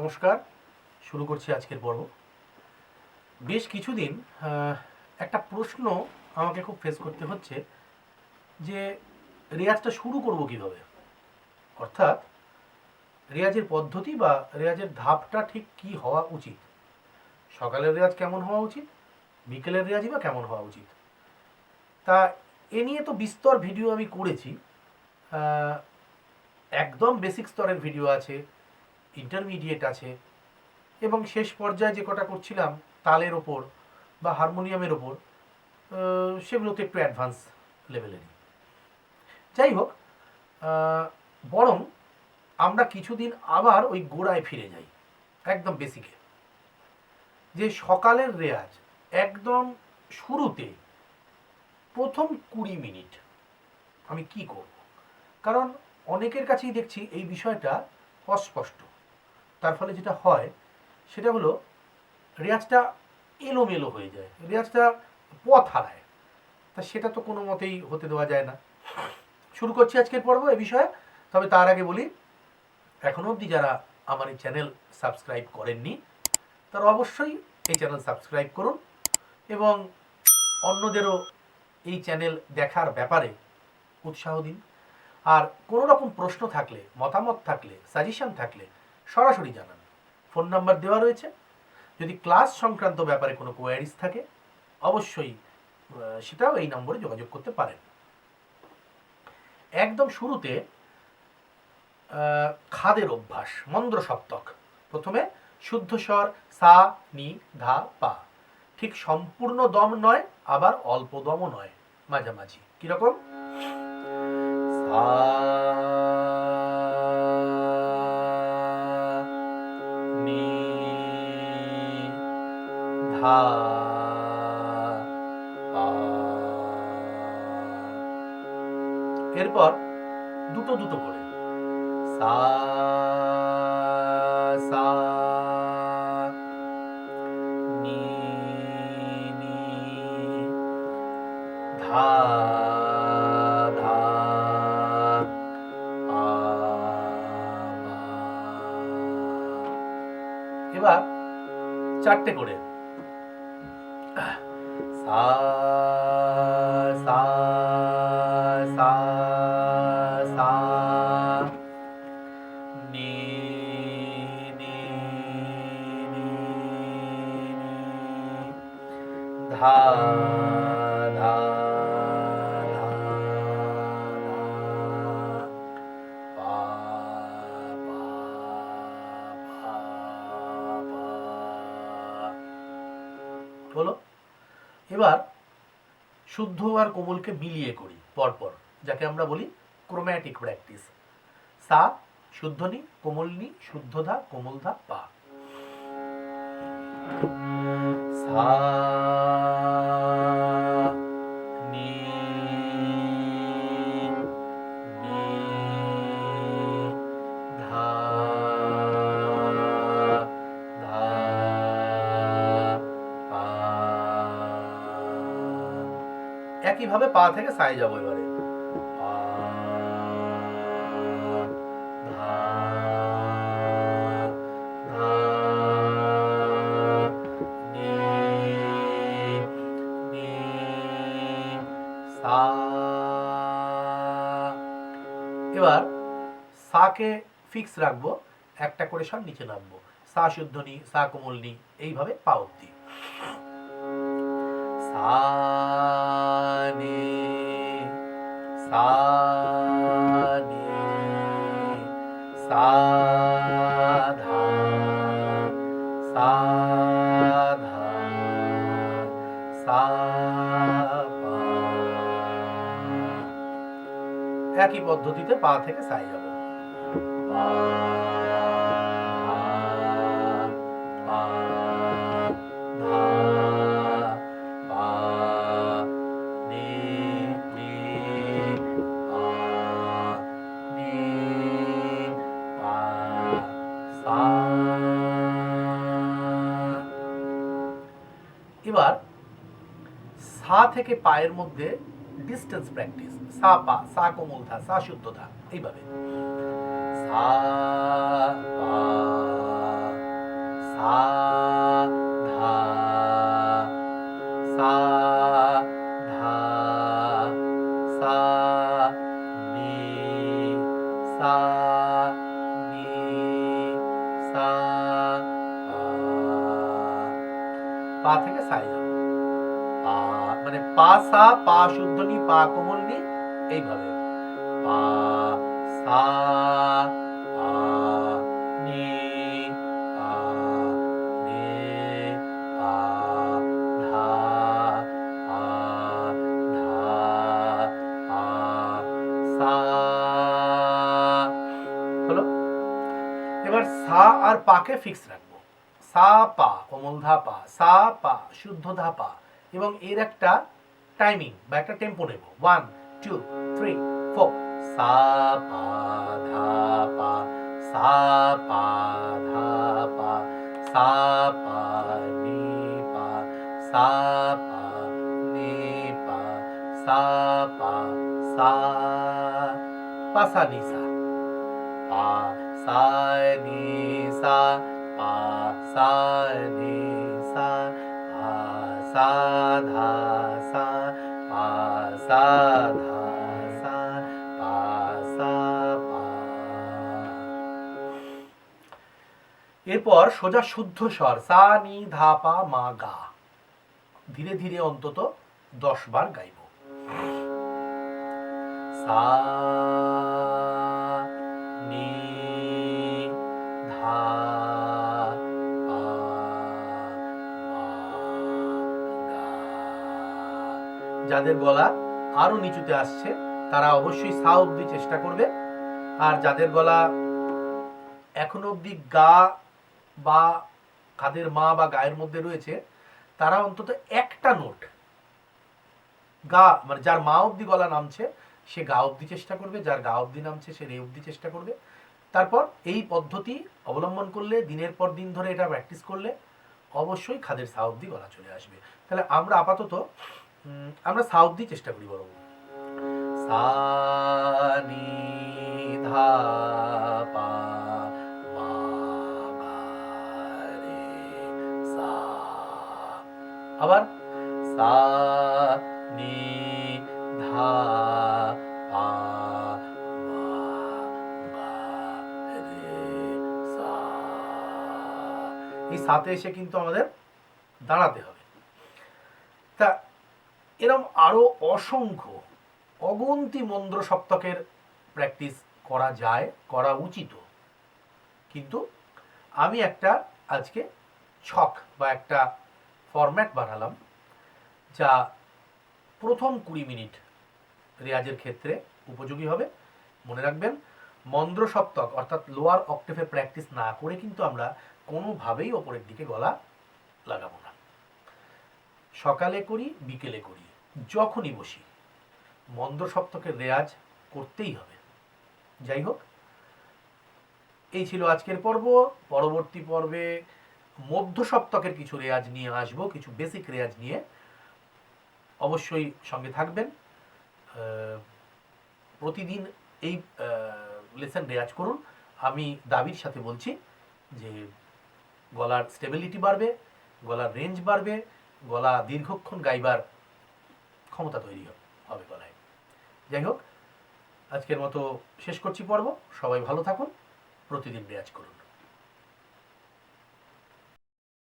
নমস্কার, শুরু করছি আজকের পর্ব। বেশ কিছুদিন একটা প্রশ্ন আমাকে খুব ফেস করতে হচ্ছে যে রেয়াজটা শুরু করব কীভাবে? অর্থাৎ রেয়াজের পদ্ধতি বা রেয়াজের ধাপটা ঠিক কি হওয়া উচিত? সকালের রেয়াজ কেমন হওয়া উচিত? বিকেলের রেয়াজই বা কেমন হওয়া উচিত? তা এ নিয়ে তো বিস্তর ভিডিও আমি করেছি। একদম বেসিক স্তরের ভিডিও আছে। ইন্টারমিডিয়েট আছে, এবং শেষ পর্যায়ে যে কটা করছিলাম, তালের ওপর বা হারমোনিয়ামের ওপর সেগুলো তো একটু অ্যাডভান্স লেভেলেরই যাই হোক বরং আমরা কিছুদিন আবার ওই গোড়ায় ফিরে যাই, একদম বেসিকে যে সকালের রেয়াজ একদম শুরুতে প্রথম কুড়ি মিনিট আমি কি করব? কারণ অনেকের কাছেই দেখছি এই বিষয়টা অস্পষ্ট। তার ফলে যেটা হয়, সেটা হলো রেয়াজটা এলোমেলো হয়ে যায়, রেয়াজটা পথ হারায়। তা সেটা তো কোনো মতেই হতে দেওয়া যায় না। শুরু করছি আজকের পর্ব এ বিষয়ে, তবে তার আগে বলি এখনও অবধি যারা আমার এই চ্যানেল সাবস্ক্রাইব করেননি, তারা অবশ্যই এই চ্যানেল সাবস্ক্রাইব করুন এবং অন্যদেরও এই চ্যানেল দেখার ব্যাপারে উৎসাহ দিন। আর কোনো রকম প্রশ্ন থাকলে, মতামত থাকলে, সাজেশন থাকলে সরাসরি জানান। ফোন নাম্বার দেওয়া রয়েছে। যদি ক্লাস সংক্রান্ত ব্যাপারে কোনো কোয়ারিজ থাকে, অবশ্যই সেটাও এই নম্বরে যোগাযোগ করতে পারেন। একদম শুরুতে খাদের অভ্যাস, মন্দ্র সপ্তক। প্রথমে শুদ্ধ স্বর, সা, নি, ধা, পা। ঠিক সম্পূর্ণ দম নয়, আবার অল্প দমও নয়, মাঝামাঝি। কীরকম? সা পা এরপর দুটো দুটো করে। সা সা নি ধা। এবার চারটে করে। सा सा नी धा धा। শুদ্ধ আর কোমলকে মিলিয়ে করি, পরপর, যাকে আমরা বলি ক্রোম্যাটিক প্র্যাকটিস সা, শুদ্ধনি, কোমলনি, শুদ্ধধা, কোমলধা, পা। সা একইভাবে পা থেকে সায়ে যাব এবারে। এবার সাকে ফিক্স রাখব, একটা করে সব নিচে নামবো। সা শুদ্ধ নি, সা কোমল নি, এইভাবে পা অব্দি সা নি সা নি সা ধা সা ধা সা পা। একই পদ্ধতিতে পা থেকে সাই যাব পা এবার সা থেকে পায়ের মধ্যে ডিস্টেন্স প্র্যাকটিস সা পা, সা কোমল থা সা শুদ্ধ থা এইভাবে। সা, পা, সা ধা সা পা শুদ্ধ নি পা কোমল নি এইভাবে। পা, সা, পা, নি, পা, নে, পা, ধা পা ধা, পা, সা। হলো? এবার সা আর পাকে ফিক্স রাখব। সা, পা, কোমল ধা, পা, সা, পা, শুদ্ধ ধা, পা। এবং এর একটা টাইমিং বা একটা টেম্পো নেব ওয়ান টু থ্রি ফোর সা পা ধা পা সা পা ধা পা সা পা নি পা সা পা নি পা সা পা সা পা সা নি সা পা সা নি সা পা সা নি সা পা সা ধা এরপর সোজা শুদ্ধ স্বর, সা, নি, ধা, পা, মা, গা। ধীরে ধীরে অন্তত দশ বার গাইব। সা, নি, ধা যাদের গলা আরও নিচুতে আসছে, তারা অবশ্যই সা অব্দি চেষ্টা করবে। আর যাদের গলা এখনও অবধি গা বা কাদের মা বা গায়ের মধ্যে রয়েছে, তারা অন্তত একটা নোট গা মানে যার মা অবধি গলা নামছে, সে গা অবধি চেষ্টা করবে, যার গা অবধি নামছে, সে রে অবধি চেষ্টা করবে। তারপর এই পদ্ধতি অবলম্বন করলে, দিনের পর দিন ধরে এটা প্র্যাকটিস করলে অবশ্যই খাদের সা অবধি গলা চলে আসবে। তাহলে আমরা আপাতত আমরা সা অবধি চেষ্টা করি বরং। সা, নি, ধা, পা। আবার সা নি ধা পা এই সাথে এসে কিন্তু আমাদের দাঁড়াতে হবে। তা এরম আরও অসংখ্য অগন্তি মন্দ্র সপ্তকের প্র্যাকটিস করা যায়, করা উচিত। কিন্তু আমি একটা আজকে ছক বা একটা ফরম্যাট বানালাম, যা প্রথম কুড়ি মিনিট রেয়াজের ক্ষেত্রে উপযোগী হবে। মনে রাখবেন, মন্দ্র সপ্তক, অর্থাৎ লোয়ার অক্টেভে প্র্যাকটিস না করে কিন্তু আমরা কোনোভাবেই ওপরের দিকে গলা লাগাবো না। সকালে করি, বিকেলে করি, যখনই বসি, মন্দ্র সপ্তকের রেয়াজ করতেই হবে। যাই হোক, এই ছিল আজকের পর্ব। পরবর্তী পর্বে মধ্য সপ্তকের কিছু রেয়াজ নিয়ে আসব, কিছু বেসিক রেয়াজ নিয়ে। অবশ্যই সঙ্গে থাকবেন। প্রতিদিন এই লেসন রেয়াজ করুন। আমি দাবির সাথে বলছি যে গলার স্টেবিলিটি বাড়বে, গলার রেঞ্জ বাড়বে, গলা দীর্ঘক্ষণ গাইবার ক্ষমতা তৈরি হবে গলায়। যাই হোক, আজকের মতো শেষ করছি পর্ব। সবাই ভালো থাকুন। প্রতিদিন রেয়াজ করুন।